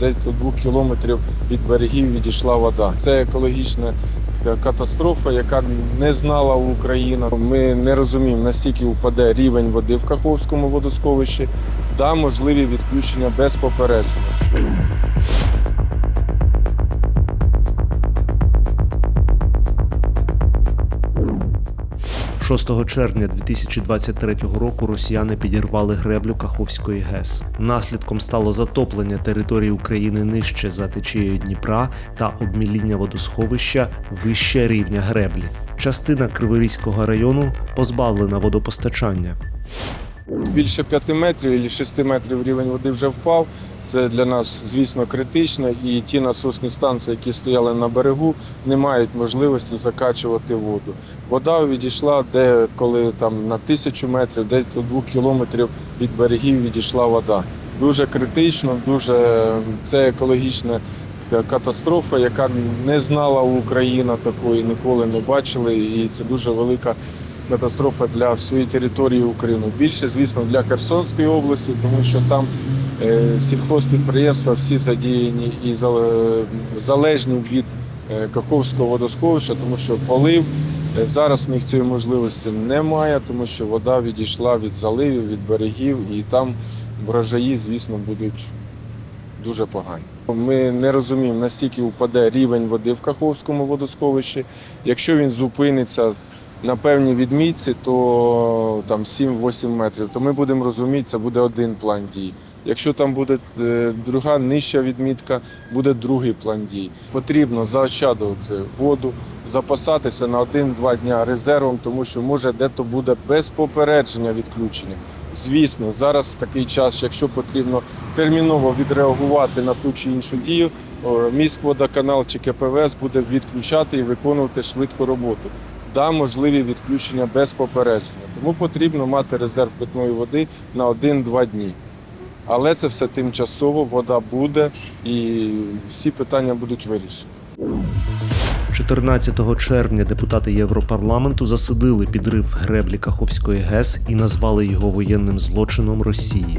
десь до двох кілометрів від берегів відійшла вода. Це екологічна е, катастрофа, яка не знала Україна. Ми не розуміємо, настільки впаде рівень води в Каховському водосховищі, да, можливі відключення без попередження. 6 червня 2023 року росіяни підірвали греблю Каховської ГЕС. Наслідком стало затоплення території України нижче за течією Дніпра та обміління водосховища вище рівня греблі. Частина Криворізького району позбавлена водопостачання. Більше 5 метрів і 6 метрів рівень води вже впав. Це для нас, звісно, критично. І ті насосні станції, які стояли на берегу, не мають можливості закачувати воду. Вода відійшла, де коли там на тисячу метрів, десь до двох кілометрів від берегів відійшла вода. Дуже критично, дуже це екологічна катастрофа, яка не знала Україна такої, ніколи не бачили. І це дуже велика катастрофа для всієї території України. Більше, звісно, для Херсонської області, тому що там сільхозпідприємства всі задіяні і залежні від е, Каховського водосховища, тому що полив е, зараз в них цієї можливості немає, тому що вода відійшла від заливів, від берегів, і там врожаї, звісно, будуть дуже погані. Ми не розуміємо, настільки впаде рівень води в Каховському водосховищі. Якщо він зупиниться на певній відмітці, то там 7-8 метрів, то ми будемо розуміти, це буде один план дій. Якщо там буде е, друга нижча відмітка, буде другий план дій. Потрібно заощаджувати воду, запасатися на 1-2 дня резервом, тому що може де-то буде без попередження відключення. Звісно, зараз такий час, якщо потрібно терміново відреагувати на ту чи іншу дію, міськводоканал чи КПВС буде відключати і виконувати швидко роботу. Да, можливі відключення без попередження. Тому потрібно мати резерв питної води на 1-2 дні. Але це все тимчасово, вода буде і всі питання будуть вирішені. 14 червня депутати Європарламенту засудили підрив греблі Каховської ГЕС і назвали його воєнним злочином Росії.